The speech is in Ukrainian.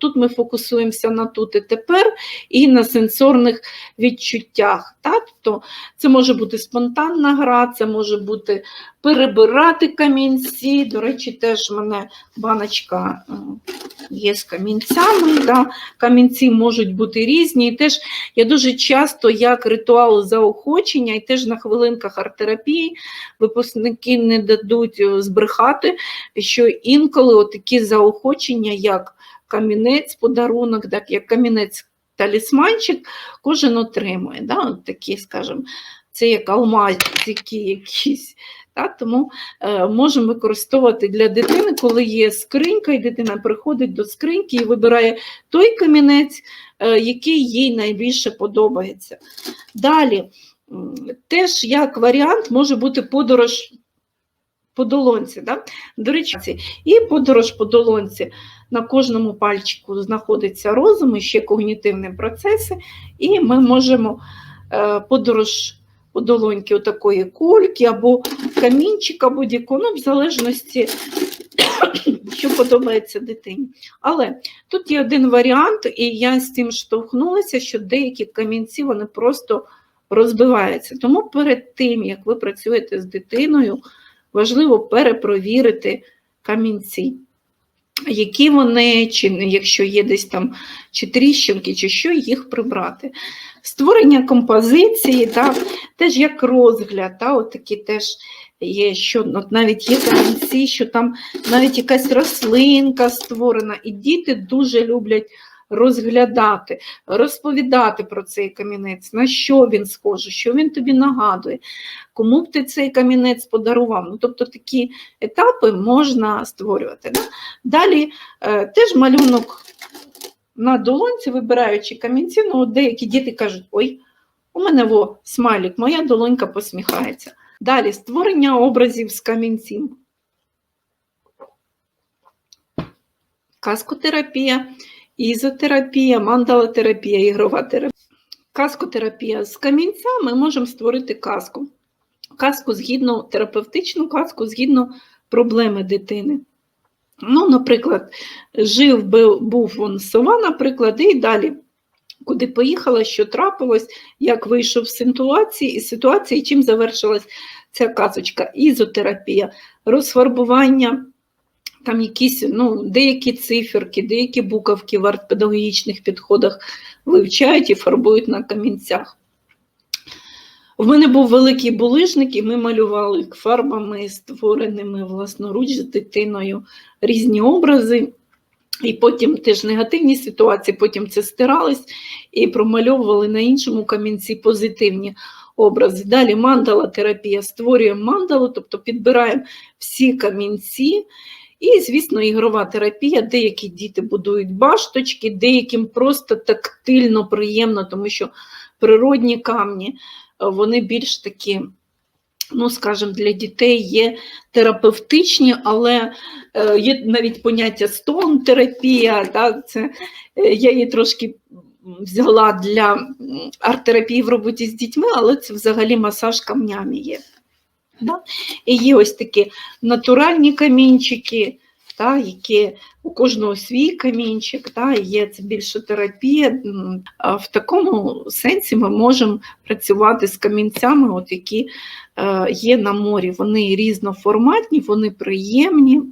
тут ми фокусуємося на тут і тепер і на сенсорних відчуттях. Так? Тобто це може бути спонтанна гра, це може бути перебирати камінці. До речі, теж в мене баночка е, є з камінцями. Да? Камінці можуть бути різні. І теж я дуже часто як ритуал заохочення, і теж на хвилинках арт-терапії випускники не дадуть е, збрехати, що інколи такі заохочення, як камінець, подарунок, так, як камінець талісманчик, кожен отримує. Да? От Такі, скажімо, це як алмазики якісь. Так? Тому е, можемо використовувати для дитини, коли є скринька, і дитина приходить до скриньки і вибирає той камінець, е, який їй найбільше подобається. Далі, теж як варіант може бути подорож по долонці. Да? До речі, і подорож по долонці. На кожному пальчику знаходиться розум і ще когнітивні процеси, і ми можемо е, подорож по долоньки отакої кульки або камінчика будь-якого, ну, в залежності, що подобається дитині. Але тут є один варіант, і я з тим штовхнулася, що деякі камінці вони просто розбиваються. Тому перед тим, як ви працюєте з дитиною, важливо перепровірити камінці. Які вони, чи якщо є десь там чи тріщинки, чи що, їх прибрати. Створення композиції, так, теж як розгляд, та, от такі теж є, що от навіть є танці, що там навіть якась рослинка створена, і діти дуже люблять розглядати, розповідати про цей камінець, на що він схожий, що він тобі нагадує, кому б ти цей камінець подарував. Ну, Тобто такі етапи можна створювати. Да? Далі е, теж малюнок на долонці, вибираючи камінці, ну, деякі діти кажуть, ой, у мене во смайлік, моя долонька посміхається. Далі створення образів з камінців. Каскотерапія, ізотерапія, мандалотерапія, ігрова терапія. Каскотерапія з камінця ми можемо створити казку. Казку згідно терапевтичну казку згідно проблеми дитини. Ну, Наприклад, жив був вон сова, наприклад, і далі, куди поїхала, що трапилось, як вийшов з ситуації, і ситуації, чим завершилась ця казочка. Ізотерапія, розфарбування, там якісь ну, деякі циферки, деякі буковки в артпедагогічних підходах вивчають і фарбують на камінцях. В мене був великий булижник, і ми малювали фарбами, створеними власноруч з дитиною різні образи. І потім теж негативні ситуації, потім це стирались і промальовували на іншому камінці позитивні образи. Далі мандала терапія створюємо мандалу, тобто підбираємо всі камінці. І, звісно, ігрова терапія. Деякі діти будують башточки, деяким просто тактильно приємно, тому що природні камні вони більш такі, ну, скажімо, для дітей є терапевтичні, але е, є навіть поняття стон-терапія. Да, це, е, Я її трошки взяла для арт-терапії в роботі з дітьми, але це взагалі масаж камнями є. Да? І є ось такі натуральні камінчики, та, які у кожного свій камінчик, та, є це більше терапія. В такому сенсі ми можемо працювати з камінцями, от, які е, є на морі. Вони різноформатні, вони приємні.